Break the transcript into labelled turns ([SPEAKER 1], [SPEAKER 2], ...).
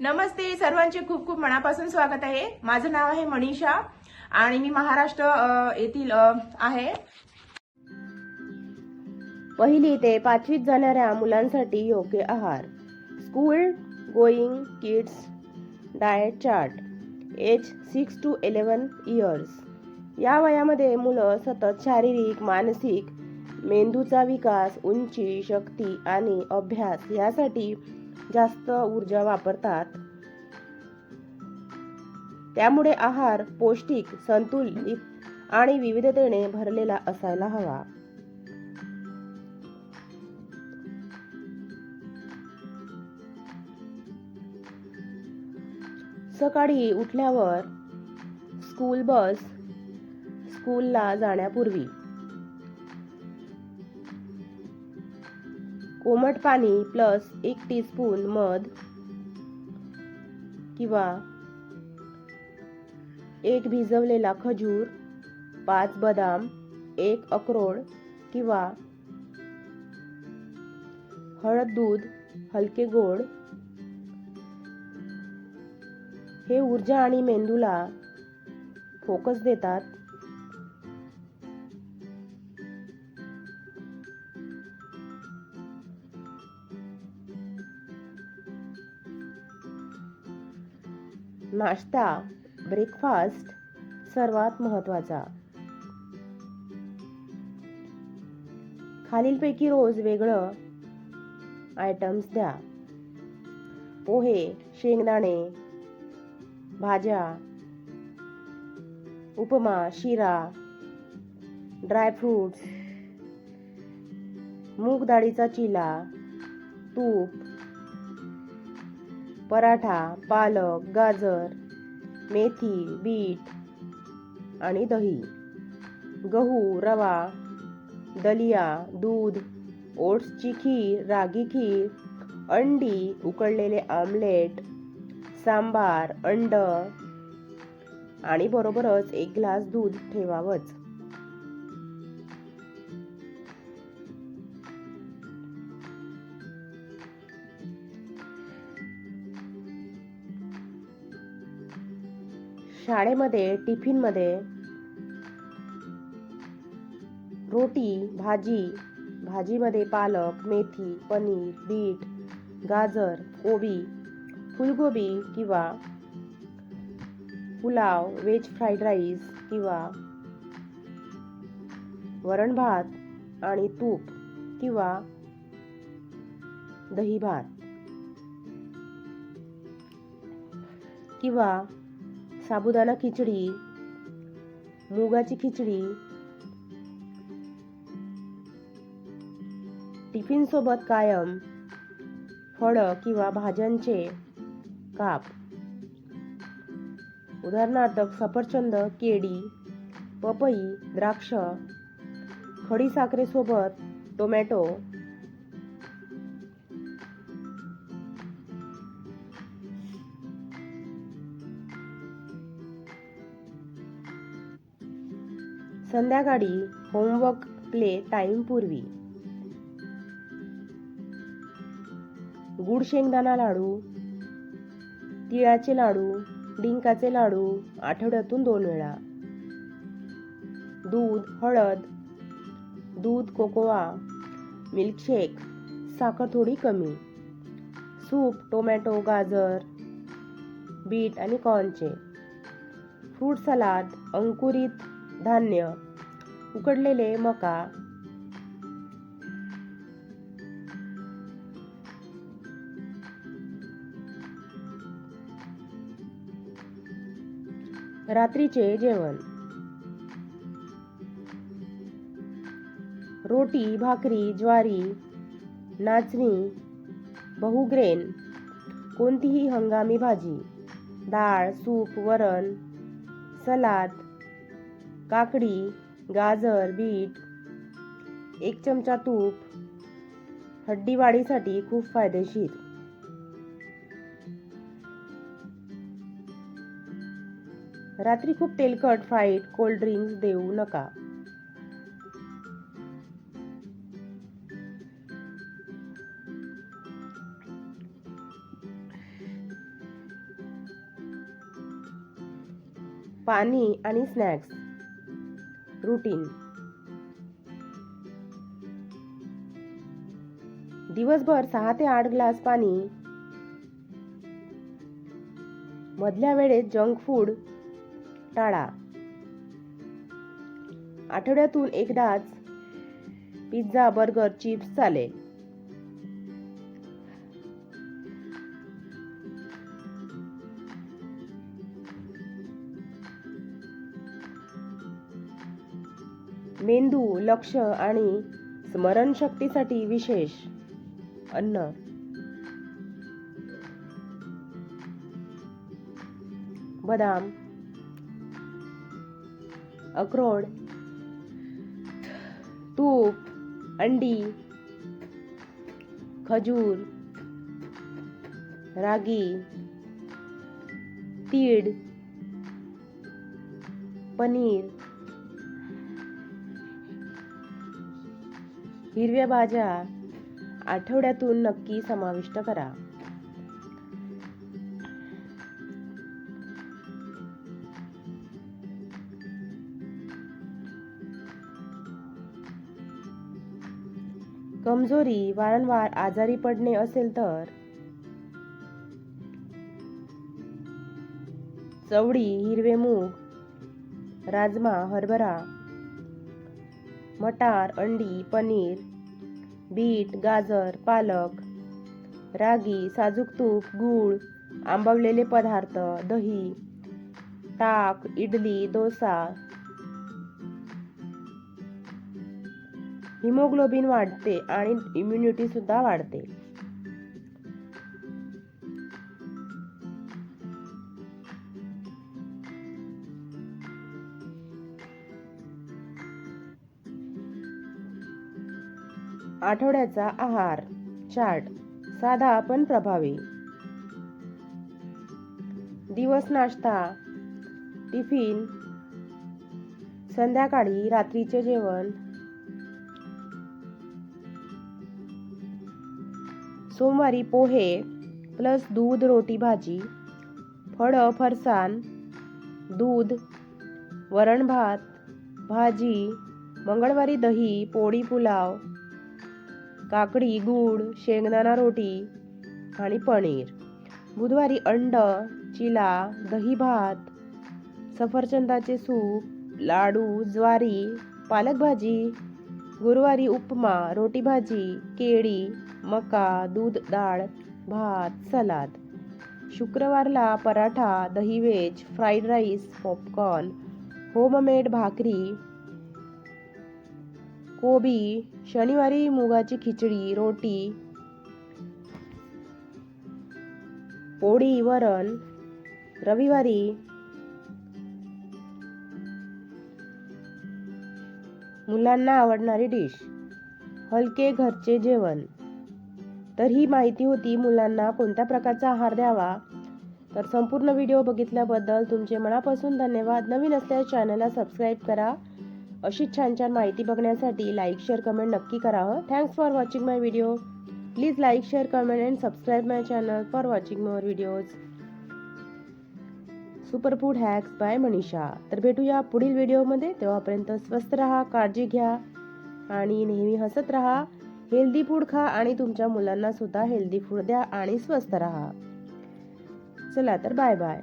[SPEAKER 1] नमस्ते सर्वांचे खूप खूप मनापासून स्वागत आहे. माझं नाव आहे मनीषा आणि मी महाराष्ट्र येथील आहे.
[SPEAKER 2] पहिली ते पाचवीत जाणाऱ्या मुलांसाठी योग्य आहार. School going kids diet chart age six to eleven years. या वयामध्ये मुलं सतत शारीरिक मानसिक मेंदूचा विकास उंची शक्ती आणि अभ्यास यासाठी जास्त ऊर्जा वापरतात. त्यामुळे आहार पौष्टिक संतुलित आणि विविधतेने भरलेला असायला हवा. सकाळी उठल्यावर स्कूल बस स्कूलला जाण्यापूर्वी कोमट पाणी प्लस एक टीस्पून मध किंवा एक भिजवलेला खजूर पाच बदाम एक अक्रोड किंवा हळद दूध हलके गोड. हे ऊर्जा आणि मेंदूला फोकस देतात. नाश्ता ब्रेकफास्ट सर्वात महत्त्वाचा खालीलपैकी रोज वेगळं आयटम्स द्या. पोहे शेंगदाणे भाज्या उपमा शिरा ड्रायफ्रूट्स मूग डाळीचा चिला तूप पराठा पालक गाजर मेथी बीट आणि दही गहू रवा दलिया दूध ओट्सची खीर रागी खीर अंडी उकळलेले आमलेट सांबार अंड आणि बरोबरच एक ग्लास दूध ठेवावंच. शाळेमध्ये टिफिनमध्ये रोटी भाजी भाजीमध्ये पालक मेथी पनीर बीट गाजर कोबी फुलगोबी किंवा पुलाव व्हेज फ्राईड राईस किंवा वरण भात आणि तूप किंवा दही भात किंवा साबुदाणा खिचडी मुगाची खिचडी टिफिन सोबत कायम फळं किंवा भाज्यांचे काप. उदाहरणार्थ सफरचंद केळी पपई द्राक्ष खडी साखरेसोबत टोमॅटो संध्याकाळी होमवर्क प्ले टाइम पूर्वी. गुड शेंगदाणा लाडू तिळाचे लाडू डिंकाचे लाडू आठवड्यातून दोन वेळा. दूध हळद दूध कोकोवा मिल्कशेक साखर थोडी कमी. सूप टोमॅटो गाजर बीट आणि कॉर्नचे. फ्रूट सलाद अंकुरित धान्य उकडलेले मका. रात्रीचे जेवण. रोटी भाकरी ज्वारी नाचणी बहुग्रेन कोणतीही हंगामी भाजी डाळ सूप वरण सलाद काकडी गाजर बीट एक चमचा तूप हड्डी वाढीसाठी खूप फायदेशीर. रात्री खूप तेलकट फ्राईड कोल्ड ड्रिंक्स देऊ नका. पाणी आणि स्नॅक्स रुटीन दिवसभर सहा ते आठ ग्लास पाणी. मधल्या वेळेत जंक फूड टाळा. आठवड्यातून एकदाच पिझ्झा बर्गर चिप्स चालेल. मेंदू लक्ष आणि स्मरणशक्तीसाठी विशेष अन्न. बदाम अक्रोड तूप अंडी खजूर रागी तीळ पनीर हिरव्या भाज्या आठवड्यातून नक्की समाविष्ट करा. कमजोरी वारंवार आजारी पडणे असेल तर? चवडी हिरवे मूग राजमा हरभरा मटार अंडी पनीर बीट गाजर पालक रागी साजूक तूप गूळ आंबवलेले पदार्थ दही ताक इडली डोसा हिमोग्लोबिन वाढते आणि इम्युनिटी सुद्धा वाढते. आठवड्याचा आहार. चार्ट. साधा पण प्रभावी. दिवस नाश्ता. टिफिन. संध्याकाळी रात्रीचे जेवण. सोमवारी पोहे प्लस दूध रोटी भाजी. फळं फरसाण. दूध. वरण भात. भाजी. मंगळवारी दही पोळी पुलाव. काकडी गूळ शेंगदाणा रोटी आणि पनीर. बुधवारी अंड चिला दही भात सफरचंदाचे सूप लाडू ज्वारी पालक भाजी गुरुवारी उपमा रोटी भाजी केळी मका दूध डाळ भात सलाद. शुक्रवारला पराठा दही veg fried rice popcorn homemade भाकरी कोबी शनिवारी मुगाची खिचडी रोटी पोळी वरण रविवारी मुलांना आवडणारी डिश हलके घरचे जेवण. तर ही माहिती होती मुलांना कोणत्या प्रकारचा आहार द्यावा? तर संपूर्ण व्हिडिओ बघितल्याबद्दल तुमचे मनापासून धन्यवाद. नवीन असल्यास चॅनलला सबस्क्राईब करा. अशीच छान छान माहिती बघण्यासाठी लाईक शेअर कमेंट नक्की करा हो. Thanks for watching my video please like share comment and subscribe my channel for watching more videos superfood hacks by Manisha तर भेटूया पुढील व्हिडिओमध्ये तेव्हापर्यंत स्वस्त राहा काळजी घ्या आणि नेहमी हसत राहा. हेल्दी फूड खा आणि तुमच्या मुलांना सुद्धा हेल्दी फूड द्या आणि स्वस्त राहा. चला तर बाय बाय